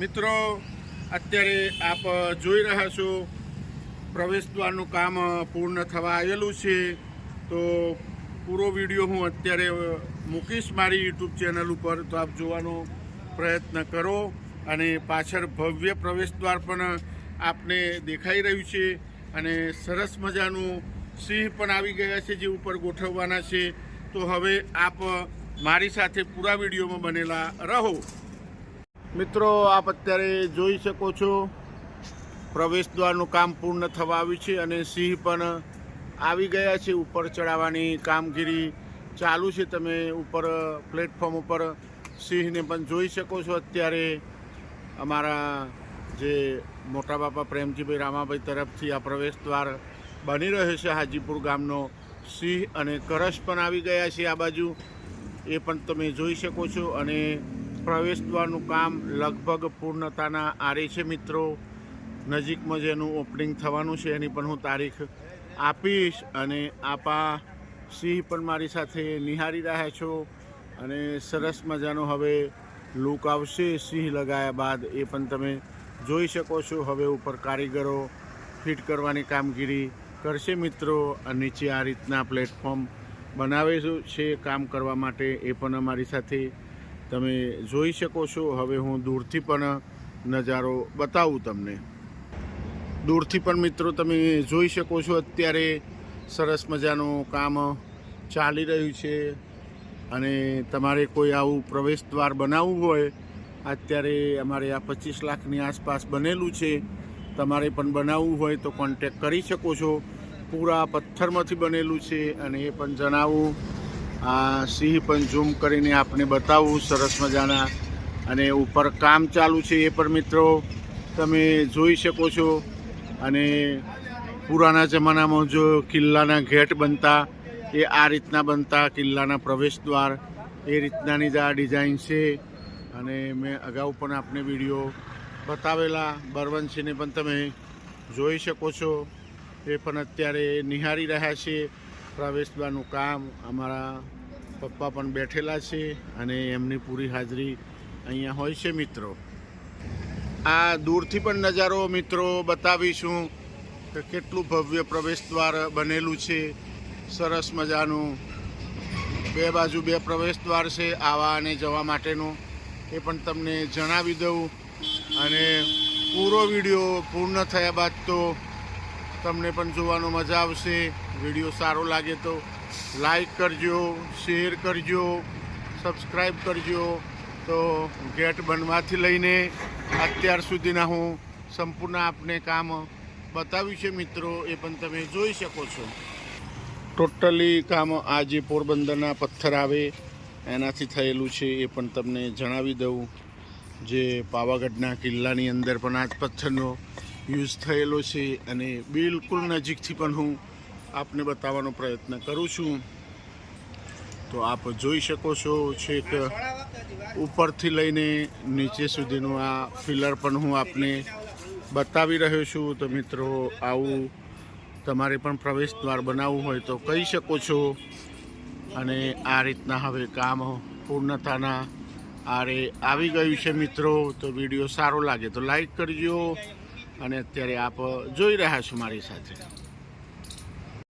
મિત્રો, અત્યારે આપ જોઈ રહ્યા છો, પ્રવેશદ્વારનું કામ પૂર્ણ થવા આવેલું છે. તો પૂરો વીડિયો હું અત્યારે મૂકીશ મારી યુટ્યુબ ચેનલ ઉપર, તો આપ જોવાનો પ્રયત્ન કરો. અને પાછળ ભવ્ય પ્રવેશદ્વાર પણ આપને દેખાઈ રહ્યું છે. અને સરસ મજાનું સિંહ પણ આવી ગયા છે જે ઉપર ગોઠવવાના છે. તો હવે આપ મારી સાથે પૂરા વિડીયોમાં બનેલા રહો. મિત્રો, આપ અત્યારે જોઈ શકો છો પ્રવેશ દ્વારનું કામ પૂર્ણ થવા આવ્યું છે અને સિંહ પણ આવી ગયા છે ઉપર ચડાવવાની કામગીરી ચાલુ છે. તમે ઉપર પ્લેટફોર્મ ઉપર સિંહને પણ જોઈ શકો છો. અત્યારે અમારા જે મોટા બાપા પ્રેમજીભાઈ રામાભાઈ તરફથી આ પ્રવેશ દ્વાર બની રહ્યો છે. હાજીપુર ગામનો સિંહ અને કરશ પણ આવી ગયા છે આ બાજુ. એ પણ તમે જોઈ શકો છો અને પ્રવેશ દ્વારનું કામ લગભગ પૂર્ણતાના આરે છે મિત્રો. નજીકમાં જેનું ઓપનિંગ થવાનું છે. એની પણ હું તારીખ આપીશ અને આપા સિંહ પણ મારી સાથે નિહાળી રહ્યા છો અને સરસ મજાનો હવે લુક આવશે સિંહ લગાયા બાદ. એ પણ તમે જોઈ શકો છો. હવે ઉપર કારીગરો ફિટ કરવાની કામગીરી કરશે મિત્રો અને નીચે આ રીતના પ્લેટફોર્મ બનાવે છે કામ કરવા માટે. એ પણ અમારી સાથે તમે જોઈ શકો છો. હવે હું દૂરથી પણ નજારો બતાવું તમને. દૂરથી પણ મિત્રો તમે જોઈ શકો છો, અત્યારે સરસ મજાનું કામ ચાલી રહ્યું છે અને તમારે કોઈ આવું પ્રવેશ દ્વાર બનાવવું હોય, અત્યારે અમારે આ પચીસ લાખની આસપાસ બનેલું છે. તમારે પણ બનાવવું હોય તો કોન્ટેક કરી શકો છો. પૂરા પથ્થરમાંથી બનેલું છે અને એ પણ જણાવું. આ સિંહ પણ ઝૂમ કરીને આપને બતાવું, સરસ મજાના અને ઉપર કામ ચાલુ છે એ પણ મિત્રો તમે જોઈ શકો છો. અને પુરાના જમાનામાં જો કિલ્લાના ગેટ બનતા, એ આ રીતના બનતા, કિલ્લાના પ્રવેશ દ્વાર, એ રીતનાની જ આ ડિઝાઇન છે. અને મેં અગાઉ પણ આપને વીડિયો બતાવેલા, બરવંશીને પણ તમે જોઈ શકો છો. એ પણ અત્યારે નિહાળી રહ્યા છે. પ્રવેશ દ્વારનું કામ અમારા પપ્પા પણ બેઠેલા છે અને એમની પૂરી હાજરી અહીંયા હોય છે મિત્રો. આ દૂરથી પણ નજારો મિત્રો બતાવીશું કે કેટલું ભવ્ય પ્રવેશ દ્વાર બનેલું છે. સરસ મજાનું બે બાજુ બે પ્રવેશ દ્વાર છે આવા અને જવા માટેનું. એ પણ તમને જણાવી દઉં. અને પૂરો વીડિયો પૂર્ણ થયા બાદ તો તમને પણ જોવાનો મજા આવશે. વીડિયો સારો લાગે તો લાઈક કરજો, શેર કરજો સબસ્ક્રાઈબ કરજો. તો ગેટ બનવાથી લઈને અત્યાર સુધીના હું સંપૂર્ણ આપને કામ બતાવ્યું છે મિત્રો, એ પણ તમે જોઈ શકો છો. ટોટલી કામ આ જે પોરબંદરના પથ્થર આવે, એનાથી થયેલું છે એ પણ તમને જણાવી દઉં. જે પાવાગઢના કિલ્લાની અંદર પણ આ જ પથ્થરનો યુઝ થયેલો છે અને બિલકુલ નજીકથી પણ હું આપને બતાવવાનો પ્રયત્ન કરું છું. તો આપ જોઈ શકો છો છેક ઉપરથી લઈને નીચે સુધીનું આ ફિલર પણ હું આપને બતાવી રહ્યો છું. તો મિત્રો, આવું તમારે પણ પ્રવેશ દ્વાર બનાવવું હોય તો કહી શકો છો. અને આ રીતના હવે કામ પૂર્ણતાના આરે આવી ગયું છે મિત્રો. તો વીડિયો સારો લાગે તો લાઈક કરજો. અને અત્યારે આપ જોઈ રહ્યા છો મારી સાથે.